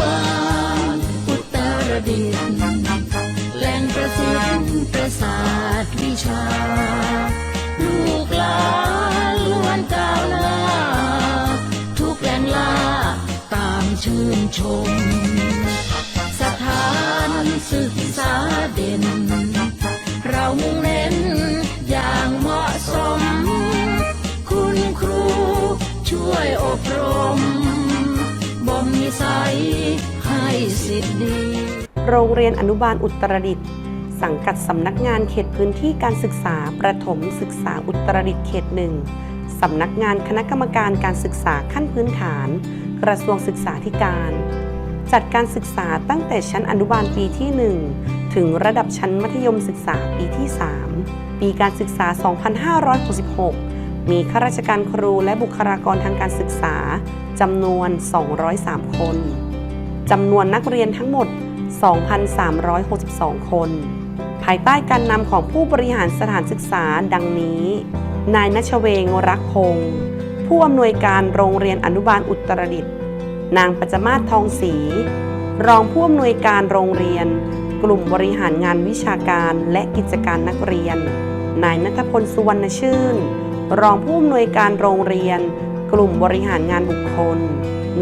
บ้านอุตรดิตแหล่งประสิทธิ์ประสาทวิชา ลูกหลานล้วนก้าวหน้า ทุกแหล่งลาตามชื่นชม สถานศึกษาเด่น ให้สิทธิ์ดี โรงเรียนอนุบาลอุตรดิตถ์สังกัดสำนักงานเขตพื้นที่การศึกษาประถมศึกษาอุตรดิตถ์เขตหนึ่งสำนักงานคณะกรรมการการศึกษาขั้นพื้นฐาน กระทรวงศึกษาธิการ จัดการศึกษาตั้งแต่ชั้นอนุบาลปีที่ 1 ถึงระดับชั้นมัธยมศึกษาปีที่ 3 ปีการศึกษา 2566 มีข้าราชการครูและบุคลากรทางการศึกษาจำนวน 203 คน จำนวนนักเรียนทั้งหมด 2,362 คน ภายใต้การนำของผู้บริหารสถานศึกษาดังนี้ นายนัชเวงรักพงศ์ผู้อำนวยการโรงเรียนอนุบาลอุตรดิตถ์นางปัจจมาศทองศรีรองผู้อำนวยการโรงเรียน กลุ่มบริหารงานวิชาการและกิจการนักเรียน นายนัทพลสุวรรณชื่น รองผู้อำนวยการโรงเรียน กลุ่มบริหารงานบุคคล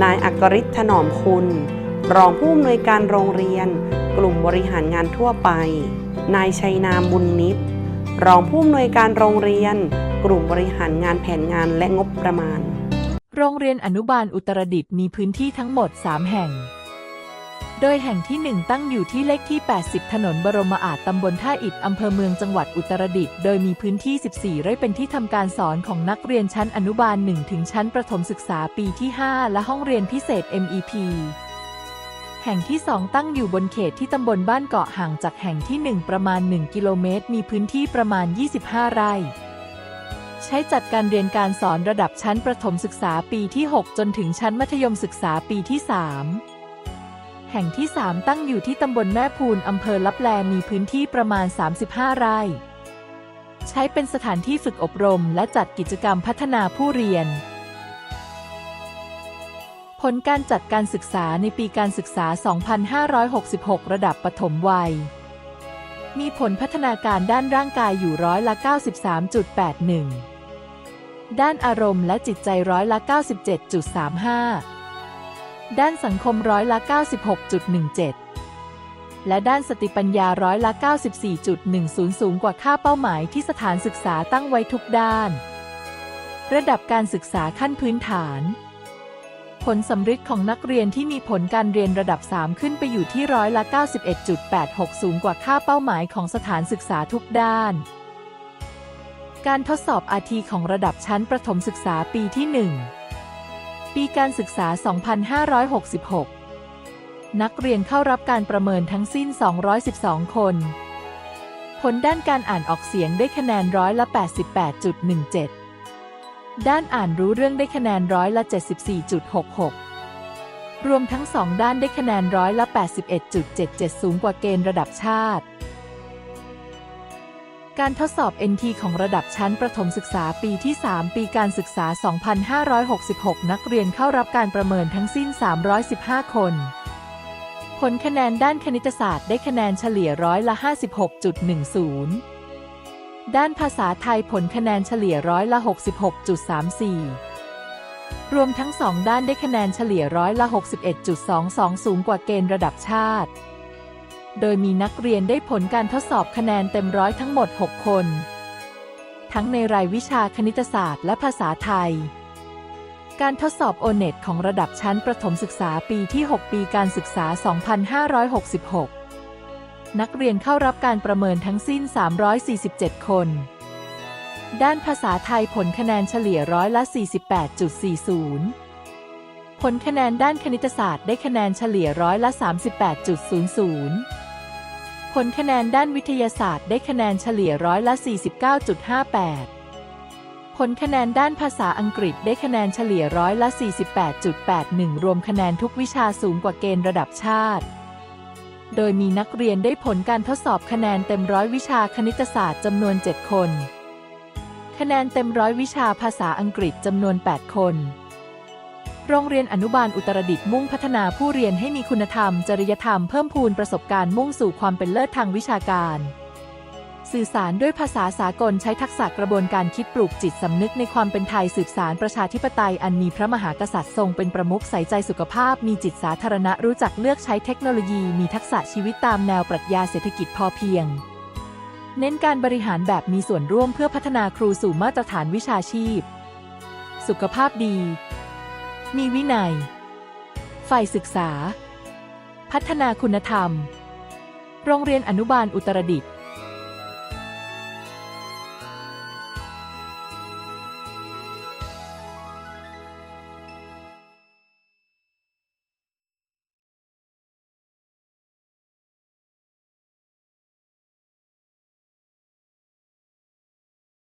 นายอักริศถนอมคุณ รองผู้อำนวยการโรงเรียน กลุ่มบริหารงานทั่วไป นายชัยนามบุญนิตรองผู้อำนวยการโรงเรียน กลุ่มบริหารงานแผนงานและงบประมาณ โรงเรียนอนุบาลอุตรดิตถ์มีพื้นที่ทั้งหมด 3 แห่ง โดยแห่งที่ 1 ตั้งอยู่ที่เลขที่ 80 ถนนบรมอาจตำบลท่าอิฐอำเภอเมืองจังหวัดอุตรดิตถ์ โดยมีพื้นที่ 14 ไร่เป็นที่ทำการสอนของนักเรียนชั้นอนุบาล 1 ถึงชั้นประถมศึกษาปีที่ 5 และห้องเรียนพิเศษ MEP แห่งที่ 2 ตั้งอยู่บนเขตที่ตำบลบ้านเกาะห่างจากแห่งที่ 1 ประมาณ 1 กิโลเมตร มีพื้นที่ประมาณ 25 ไร่ ใช้จัดการเรียนการสอนระดับชั้นประถมศึกษาปีที่ 6 จนถึงชั้นมัธยมศึกษาปีที่ 3 แห่งที่ 3 ตั้งอยู่ที่ตำบลแม่พูนอำเภอลับแลมีพื้นที่ประมาณ 35 ไร่ ใช้เป็นสถานที่ฝึกอบรมและจัดกิจกรรมพัฒนาผู้เรียน ผลการจัดการศึกษาในปีการศึกษา 2566 ระดับปฐมวัย มีผลพัฒนาการด้านร่างกายอยู่ร้อยละ 93.81 ด้านอารมณ์และจิตใจร้อยละ 97.35 ด้านสังคมร้อยละ 96.17 และด้านสติปัญญาร้อยละ 94.10 สูงกว่าค่าเป้าหมายที่สถานศึกษาตั้งไว้ทุกด้าน ระดับการศึกษาขั้นพื้นฐาน ผลสำฤทธิ์ของนักเรียนที่มีผลการเรียนระดับ 3 ขึ้นไปอยู่ที่ร้อยละ 91.86 สูงกว่าค่าเป้าหมายของสถานศึกษาทุกด้าน การทดสอบอาทีของระดับชั้นประถมศึกษาปีที่ 1 ปีการศึกษา 2566 นักเรียนเข้ารับการประเมินทั้งสิ้น 212 คน ผลด้านการอ่านออกเสียงได้คะแนนร้อยละ 88.17 ด้านอ่านรู้เรื่องได้คะแนนร้อยละ 74.66 รวมทั้งสองด้านได้คะแนนร้อยละ 81.77 สูงกว่าเกณฑ์ระดับชาติ การทดสอบ NT ของระดับชั้นประถมศึกษาปีที่ 3 ปีการศึกษา 2566 นักเรียนเข้ารับการประเมินทั้งสิ้น 315 คน ผลคะแนนด้านคณิตศาสตร์ได้คะแนนเฉลี่ยร้อยละ 56.10 ด้านภาษาไทยผลคะแนนเฉลี่ยร้อยละ 66.34 รวมทั้งสองด้านได้คะแนนเฉลี่ยร้อยละ 61.22 สูงกว่าเกณฑ์ระดับชาติ โดยมีนักเรียนได้ผลการทดสอบคะแนนเต็มร้อยทั้งหมด 6 คน ทั้งในรายวิชาคณิตศาสตร์และภาษาไทย การทดสอบโอเน็ตของระดับชั้นประถมศึกษาปีที่ 6 ปีการศึกษา 2566 นักเรียนเข้ารับการประเมินทั้งสิ้น 347 คน ด้านภาษาไทยผลคะแนนเฉลี่ยร้อยละ 48.40 ผลคะแนนด้านคณิตศาสตร์ได้คะแนนเฉลี่ยร้อยละ 38.00 ผลคะแนนด้านวิทยาศาสตร์ได้คะแนนเฉลี่ยร้อยละ 49.58 ผลคะแนนด้านภาษาอังกฤษได้คะแนนเฉลี่ยร้อยละ 48.81 รวมคะแนนทุกวิชาสูงกว่าเกณฑ์ระดับชาติ โดยมีนักเรียนได้ผลการทดสอบคะแนนเต็มร้อยวิชาคณิตศาสตร์จำนวน 7 คน คะแนนเต็มร้อยวิชาภาษาอังกฤษจำนวน 8 คน โรงเรียนอนุบาลอุตรดิตถ์มุ่งพัฒนาผู้เรียนให้มีคุณธรรม จริยธรรมเพิ่มพูนประสบการณ์มุ่งสู่ความเป็นเลิศทางวิชาการ สื่อสารด้วยภาษาสากลใช้ทักษะกระบวนการคิดปลูกจิตสำนึกในความเป็นไทยสืบสารประชาธิปไตยอันมีพระมหากษัตริย์ทรงเป็นประมุขใส่ใจสุขภาพ มีจิตสาธารณะรู้จักเลือกใช้เทคโนโลยี มีทักษะชีวิตตามแนวปรัชญาเศรษฐกิจพอเพียง เน้นการบริหารแบบมีส่วนร่วมเพื่อพัฒนาครูสู่มาตรฐานวิชาชีพ สุขภาพดี มีวินัยฝ่ายศึกษา พัฒนาคุณธรรม โรงเรียนอนุบาลอุตรดิตถ์